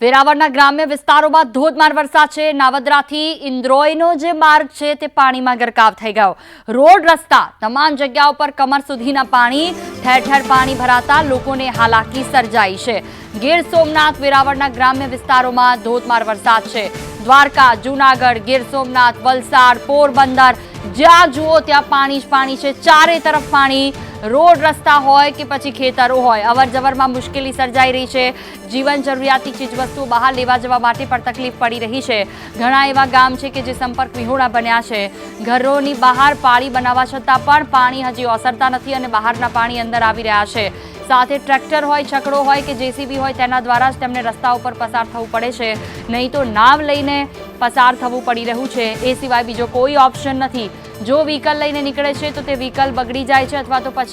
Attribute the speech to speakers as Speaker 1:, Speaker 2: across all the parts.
Speaker 1: વેરાવળના ગ્રામ્ય વિસ્તારોમાં ધોધમાર વરસાદ છે. નાવદરાથી ઇન્દ્રોયનો જે માર્ગ છે તે પાણીમાં ગરકાવ થઈ ગયો. રોડ રસ્તા, તમામ જગ્યાઓ પર કમર સુધીના પાણી, ઠેર ઠેર પાણી ભરાતા લોકોને હાલાકી સર્જાઈ છે. ગીર સોમનાથ, વેરાવળના ગ્રામ્ય વિસ્તારોમાં ધોધમાર વરસાદ છે. દ્વારકા, જૂનાગઢ, ગીર સોમનાથ, વલસાડ, પોરબંદર, જ્યાં જુઓ ત્યાં પાણી જ પાણી છે. ચારે તરફ પાણી રોડ રસ્તા હોય કે પછી ખેતરો હોય અવર જવરમાં મુશ્કેલી સર્જાઈ રહી છે. જીવન જરૂરિયાતની ચીજવસ્તુઓ બહાર લેવા જવા માટે પણ તકલીફ પડી રહી છે. ઘણા એવા ગામ છે કે જે સંપર્ક વિહોણા બન્યા છે. ઘરોની બહાર પાળી બનાવવા છતાં પણ પાણી હજી ઓસરતા નથી અને બહારના પાણી અંદર આવી રહ્યા છે. સાથે ટ્રેક્ટર હોય, છકડો હોય કે જેસીબી હોય તેના દ્વારા જ તેમને રસ્તા ઉપર પસાર થવું પડે છે. નહીં તો નાવ લઈને પસાર થવું પડી રહ્યું છે. એ સિવાય બીજો કોઈ ઓપ્શન નથી. જો વ્હીકલ લઈને નીકળે છે તો તે વ્હીકલ બગડી જાય છે અથવા તો પછી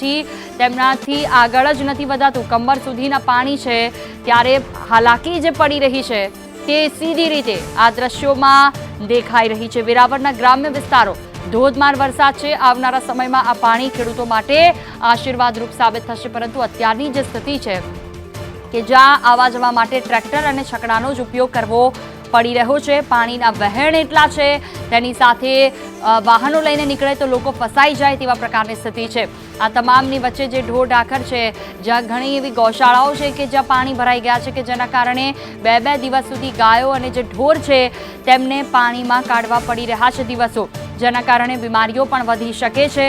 Speaker 1: તેમનાથી આગળ જ નથી વધાતું. કમર સુધીના પાણી છે. ત્યારે હાલાકી જે પડી રહી છે તે સીધી રીતે આ દ્રશ્યોમાં દેખાઈ રહી છે. વેરાવળના ગ્રામ્ય વિસ્તારો, ધોધમાર વરસાદ છે. આવનારા સમયમાં આ પાણી ખેડૂતો માટે આશીર્વાદરૂપ સાબિત થશે. પરંતુ અત્યારની જે સ્થિતિ છે કે જ્યાં આવવા જવા માટે ટ્રેક્ટર અને છકડાનો જ ઉપયોગ કરવો પડી રહ્યો છે. પાણીના વહેણ એટલા છે. તેની સાથે વાહનો લઈને નીકળે તો લોકો ફસાઈ જાય તેવા પ્રકારની સ્થિતિ છે. આ તમામની વચ્ચે જે ઢોર ઢાખર છે, જ્યાં ઘણી એવી ગૌશાળાઓ છે કે જ્યાં પાણી ભરાઈ ગયા છે કે જેના કારણે બે બે દિવસ સુધી ગાયો અને જે ઢોર છે તેમને પાણીમાં કાઢવા પડી રહ્યા છે દિવસો, જેના કારણે બીમારીઓ પણ વધી શકે છે.